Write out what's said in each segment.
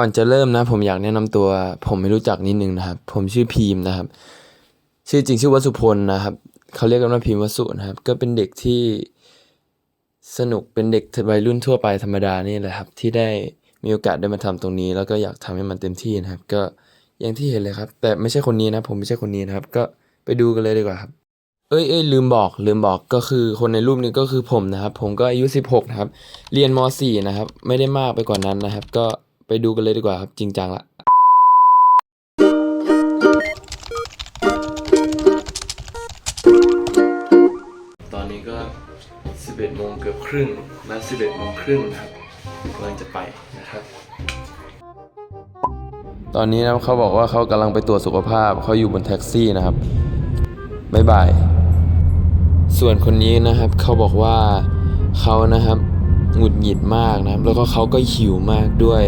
ก่อนจะเริ่มนะ ผมอยากแนะนำตัว ผมไม่รู้จักนิดนึงนะครับ ผมชื่อพีมนะครับ ชื่อจริงชื่อวัสุพลนะครับเขาเรียกกันว่าพีมวัสุนะครับ ก็เป็นเด็กที่สนุกเป็นเด็กวัยรุ่นทั่วไปธรรมดานี่แหละครับ ที่ได้มีโอกาสได้มาทำตรงนี้ แล้วก็อยากทำให้มันเต็มที่นะครับ ก็อย่างที่เห็นเลยครับ แต่ไม่ใช่คนนี้นะ ผมไม่ใช่คนนี้นะครับ ก็ไปดูกันเลยดีกว่าครับ เอ้ยเอ้ยลืมบอก ลืมบอกก็คือคนในรูปนี้ก็คือผมนะครับ ผมก็อายุ 16 นะครับ เรียนม .4 นะครับ ไม่ได้มากไปกว่านั้นนะครับ ก็ ไปดูกันเลยดีกว่าครับ จริงจังละตอนนี้ก็ 11โมงเกือบครึ่งและ11โมงครึ่งนะครับกำลังจะไปนะครับ ตอนนี้นะเขาบอกว่าเขากำลังไปตรวจสุขภาพเขาอยู่บนแท็กซี่นะครับบ๊ายบาย ส่วนคนนี้นะครับเขาบอกว่าเขานะครับ หงุดหงิดมากนะครับ แล้วก็เขาก็หิวมากด้วย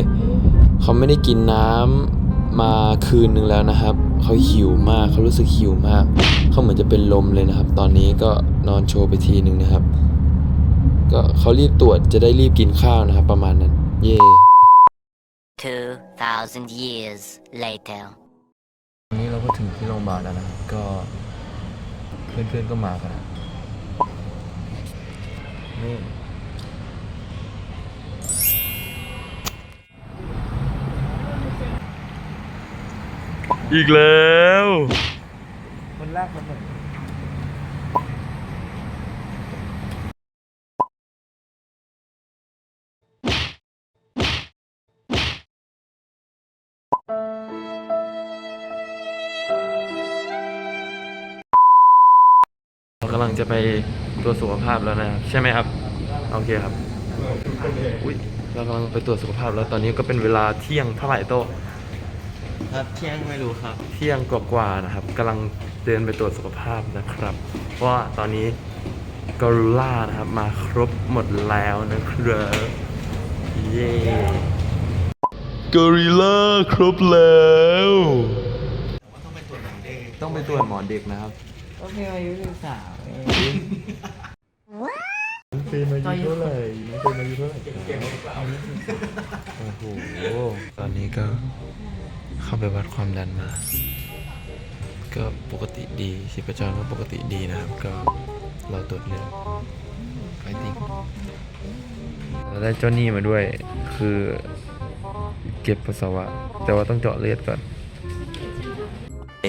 เขาไม่ได้กินน้ำมาคืนนึงแล้วนะครับ เขาหิวมากเขารู้สึกหิวมาก เขาเหมือนจะเป็นลมเลยนะครับ ตอนนี้ก็นอนโชว์ไปทีนึงนะครับ ก็เขารีบตรวจจะได้รีบกินข้าวนะครับ ประมาณนั้น เย่ 2,000 years later. วันนี้เราก็ถึงที่โรงพยาบาลแล้วนะครับ ก็เพื่อนๆก็มากันน อีกแล้วคนแรกคนหนึ่งเรากำลังจะไปตรวจสุขภาพแล้วนะครับใช่ไหมครับ โอเคครับ อุ้ยเรากำลังไปตรวจสุขภาพแล้วตอนนี้ก็เป็นเวลาเที่ยงเท่าไหร่โตะ ครับเที่ยงไม่รู้ครับ เที่ยงกว่าๆนะครับกำลังเดินไปตรวจสุขภาพนะครับ เพราะว่าตอนนี้กอริลล่านะครับมาครบหมดแล้วนะครับเย้กอริลล่าครบแล้วต้องไปตรวจหนังเด็กต้องไปตรวจหมอเด็กนะครับ ก็เพียงอายุสิบสามเอง เป็นอายุเท่าไหร่เป็นอายุเท่าไหร่โอ้โห ตอนนี้ก็เข้าไปวัดความดันมา ก็ปกติดีชีพจรก็ปกติดีนะครับ ก็เราตรวจเลือดไฟติ้งเราได้เจ้าหนี้มาด้วย คือเก็บปัสสาวะ แต่ว่าต้องเจาะเลือดก่อน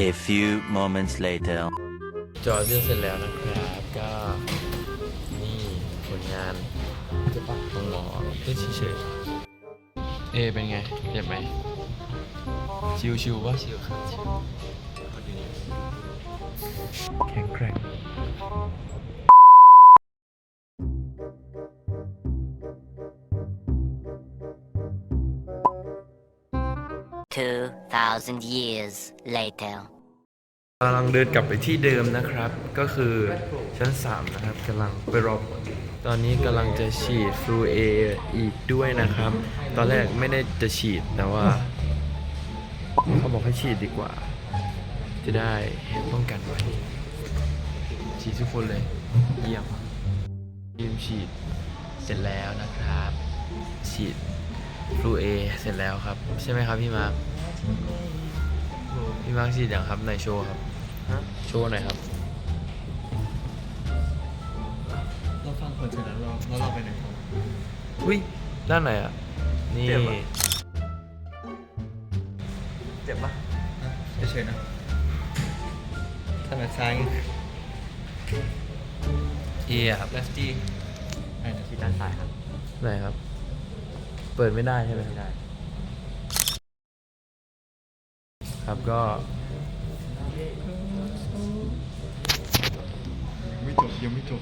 A few moments later. เจาะเลือดเสร็จแล้วนะครับ ลือดเฉยๆเอเป็นไงเจ็บไหมชิวชิวว่าชิวครับชิวแข็งแกร่ง2,000 years later. กำลังเดินกลับไปที่เดิมนะครับ ก็คือชั้น 3 นะครับกำลังไปรอผล ตอนนี้กำลังจะฉีดฟลูเออีกด้วยนะครับ ตอนแรกไม่ได้จะฉีดแต่ว่า เขาบอกให้ฉีดดีกว่า จะได้ป้องกันไว้ฉีดทุกคนเลย เยี่ยมทีมฉีดเสร็จแล้วนะครับ ฉีดฟลูเอเสร็จแล้วครับ ใช่ไหมครับพี่มาร์คพี่มาร์คฉีดอย่างครับในโชว์ครับโชว์หน่อยครับ เราฟังผลเสร็จแล้วเราแล้วเราไปไหนต่อ อุ้ยด้านไหนอะ นี่ เจ็บปะ เจ็บปะเฉยๆนะถนัดซ้ายเอครับ เลฟตี้ไอ้นาทีด้านซ้ายครับไหนครับ เปิดไม่ได้ใช่ไหมไม่ได้ ครับก็ไม่จบยังไม่จบ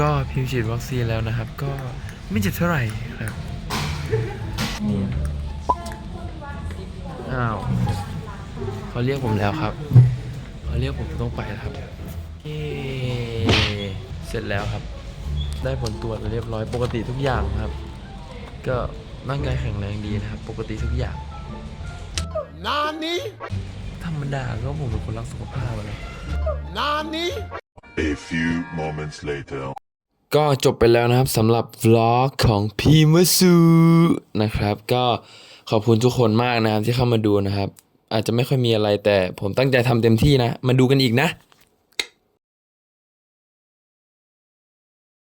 ก็พิมพ์ฉีดวัคซีนแล้วนะครับ ก็ไม่เจ็บเท่าไหร่ครับฮะอ้าวเขาเรียกผมแล้วครับเขาเรียกผมต้องไปแล้วครับเย้เสร็จแล้วครับ ได้ผลตรวจเรียบร้อยปกติทุกอย่างครับ ก็ร่างกายแข็งแรงดีนะครับ ปกติทุกอย่างนานี้ธรรมดาก็ผมเป็นคนรักสุขภาพอะนะ A few moments later. ก็จบไปแล้วนะครับสำหรับวล็อกของพีมาซูนะครับ ก็ขอบคุณทุกคนมากนะครับที่เข้ามาดูนะครับ อาจจะไม่ค่อยมีอะไรแต่ผมตั้งใจทำเต็มที่นะ มาดูกันอีกนะ